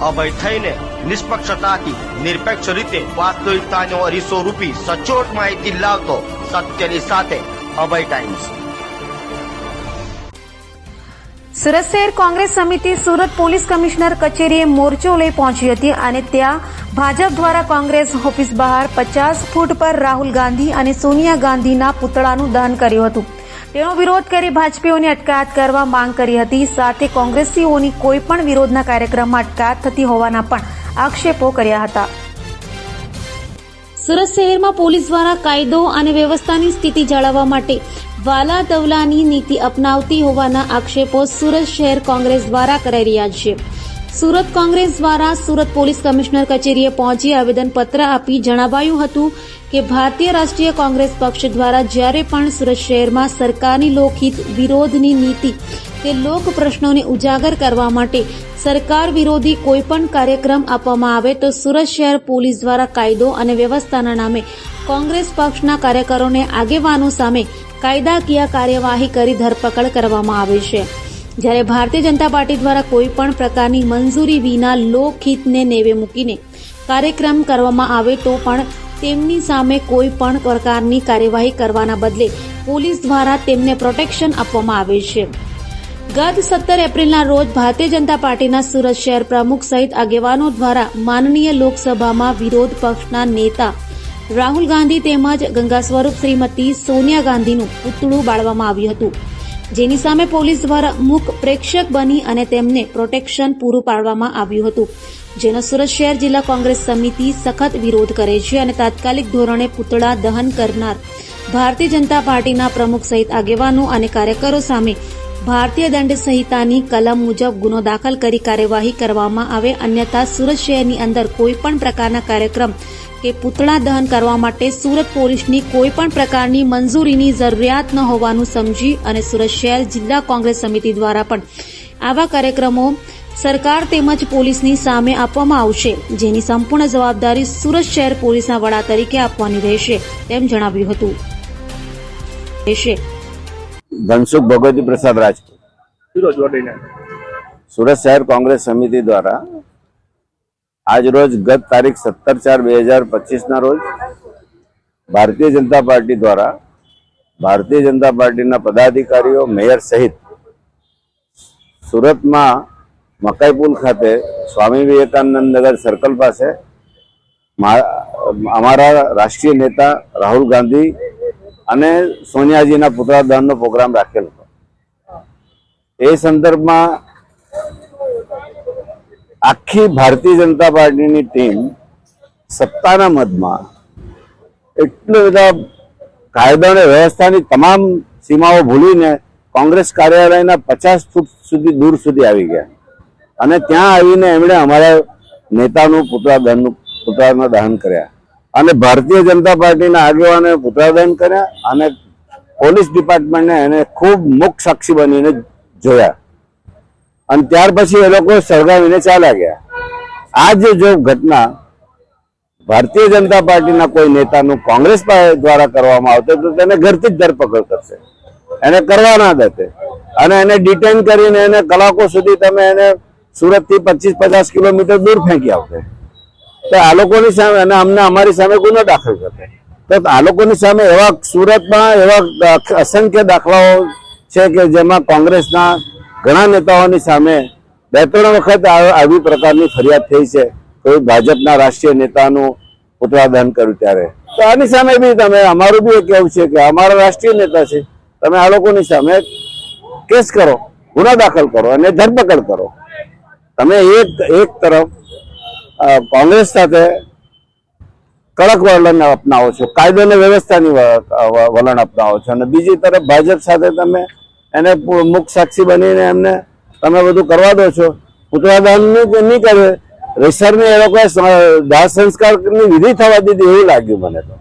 અભય થઈને નિષ્પક્ષતાથી નિરપેક્ષ રીતે વાસ્તવિકતાનો અરીસો રૂપી સચોટ માહિતી લાવતો સત્યની સાથે અભય ટાઈમ્સ. સુરત શહેર કોંગ્રેસ સમિતિ સુરત પોલીસ કમિશનર કચેરીએ મોરચો લઈ પહોંચી હતી અને ત્યાં ભાજપ દ્વારા કોંગ્રેસ ઓફિસ બહાર પચાસ ફૂટ પર રાહુલ ગાંધી અને સોનિયા ગાંધીના પુતળાનું દહન કર્યું હતું. તેનો વિરોધ કરી ભાજપીઓની અટકાયત કરવા માંગ કરી હતી. સાથે કોંગ્રેસીઓની કોઈ પણ વિરોધના કાર્યક્રમમાં અટકાયત થતી હોવાના પણ આક્ષેપો કર્યા હતા. સુરત શહેરમાં પોલીસ દ્વારા કાયદો અને વ્યવસ્થાની સ્થિતિ જાળવવા માટે વાલા દવલાની નીતિ અપનાવતી હોવાના આક્ષેપો સુરત શહેર કોંગ્રેસ દ્વારા કરાઈ રહ્યા છે. સુરત કોંગ્રેસ દ્વારા સુરત પોલીસ કમિશનર કચેરીએ પહોંચી આવેદનપત્ર આપી જણાવાયું હતું કે ભારતીય રાષ્ટ્રીય કોંગ્રેસ પક્ષ દ્વારા જ્યારે પણ સુરત શહેરમાં સરકારની લોકહિત વિરોધની નીતિ કે લોક પ્રશ્નોને ઉજાગર કરવા માટે સરકાર વિરોધી કોઈપણ કાર્યક્રમ આપવામાં આવે તો સુરત શહેર પોલીસ દ્વારા કાયદો અને વ્યવસ્થાના નામે કોંગ્રેસ પક્ષના કાર્યકરોને આગેવાનો સામે કાયદાકીય કાર્યવાહી કરી ધરપકડ કરવામાં આવે છે. જ્યારે ભારતીય જનતા પાર્ટી દ્વારા કોઈ પણ પ્રકારની મંજૂરી વિના લોકહિતને નેવે મૂકીને કાર્યક્રમ કરવામાં આવે તો પણ તેમની સામે કોઈ પણ પ્રકારની કાર્યવાહી કરવાના બદલે પોલીસ દ્વારા તેમને પ્રોટેક્શન આપવામાં આવે છે. ગત સત્તર એપ્રિલના રોજ ભારતીય જનતા પાર્ટીના સુરત શહેર પ્રમુખ સહિત આગેવાનો દ્વારા માનનીય લોકસભામાં વિરોધ પક્ષના નેતા રાહુલ ગાંધી તેમજ ગંગા સ્વરૂપ શ્રીમતી સોનિયા ગાંધીનું પુતળું બાળવામાં આવ્યું હતું. જેની સામે પોલીસ દ્વારા મુખ પ્રેક્ષક બની અને તેમને પ્રોટેક્શન પૂરું પાડવામાં આવ્યું હતું. જેનો સુરત શહેર જિલ્લા કોંગ્રેસ સમિતિ સખત વિરોધ કરે છે અને તાત્કાલિક ધોરણે પૂતળા દહન કરનાર ભારતીય જનતા પાર્ટીના પ્રમુખ સહિત આગેવાનો અને કાર્યકરો સામે ભારતીય દંડ સંહિતાની કલમ મુજબ ગુનો દાખલ કરી કાર્યવાહી કરવામાં આવે, અન્યથા સુરત શહેરની અંદર કોઈપણ પ્રકારના કાર્યક્રમ કે પૂતળા દહન કરવા માટે સુરત પોલીસની કોઈપણ પ્રકારની મંજૂરીની જરૂરિયાત ન હોવાનું સમજી અને સુરત શહેર જિલ્લા કોંગ્રેસ સમિતિ દ્વારા પણ આવા કાર્યક્રમો સરકાર તેમજ પોલીસની સામે આપવામાં આવશે, જેની સંપૂર્ણ જવાબદારી સુરત શહેર પોલીસના વડા તરીકે આપવાની રહેશે, તેમ જણાવ્યું હતું. રહેશે. ધનસુખ ભગવતી પ્રસાદ રાજપૂત. સુરત શહેર કોંગ્રેસ સમિતિ દ્વારા આજ રોજ ગત તારીખ સત્તર ચાર બે હજાર પચીસના રોજ ભારતીય જનતા પાર્ટી દ્વારા ભારતીય જનતા પાર્ટીના પદાધિકારીઓ મેયર સહિત સુરતમાં મકાઈપુલ ખાતે સ્વામી વિવેકાનંદ નગર સર્કલ પાસે અમારા રાષ્ટ્રીય નેતા રાહુલ ગાંધી અને સોનિયાજીના પુત્રાદાનનો પ્રોગ્રામ રાખેલો હતો. એ સંદર્ભમાં આખી ભારતીય જનતા પાર્ટીની ટીમ સત્તાના મતમાં એટલા બધા કાયદા અને વ્યવસ્થાની તમામ સીમાઓ ભૂલીને કોંગ્રેસ કાર્યાલયના પચાસ ફૂટ સુધી દૂર સુધી આવી ગયા. અને ત્યાં આવીને એમણે અમારા નેતાનું પુતળા દહનનું પુતળાના દહન કર્યા. અને ભારતીય જનતા પાર્ટીના આગેવાને પુતળા કર્યા અને પોલીસ ડિપાર્ટમેન્ટને એને ખૂબ મુખ સાક્ષી બનીને જોયા. અને ત્યાર પછી એ લોકો સળગાવીને ચાલ્યા ગયા. આ જે જો ઘટના ભારતીય જનતા પાર્ટીના કોઈ નેતાનું કોંગ્રેસ દ્વારા કરવામાં આવતો તો તેને ઘરથી જ ધરપકડ કરશે. એને કરવા ના દેતે અને એને ડિટેન કરીને એને કલાકો સુધી તમે એને સુરતથી પચીસ પચાસ કિલોમીટર દૂર ફેંકી આવશે તો આ લોકોની સામે અને અમને અમારી સામે ગુનો દાખલ કરતા તો આ લોકોની સામે એવા સુરતમાં એવા અસંખ્ય દાખલાઓ છે કે જેમાં કોંગ્રેસના ઘણા નેતાઓની સામે બે, ત્રણ વખત આવી પ્રકારની ફરિયાદ થઈ છે. કોઈ ભાજપના રાષ્ટ્રીય નેતાનું પુતળા દહન કર્યું ત્યારે. તો આની સામે બી તમે, અમારું બી એક કહેવું છે કે અમારા રાષ્ટ્રીય નેતા છે. તમે આ લોકોની સામે કેસ કરો, ગુનો દાખલ કરો અને ધરપકડ કરો. તમે એક એક તરફ કોંગ્રેસ સાથે કડક વલણ અપનાવો છો, કાયદો અને વ્યવસ્થાની વલણ અપનાવો છો. અને બીજી તરફ ભાજપ સાથે તમે એને મુખ સાક્ષી બનીને એમને તમે બધું કરવા દો છો પુતળા દહન નહીં નહીં કરે, રેસરને એ લોકોએ દાહ સંસ્કારની વિધિ થવા દીધી એવું લાગ્યું મને તો.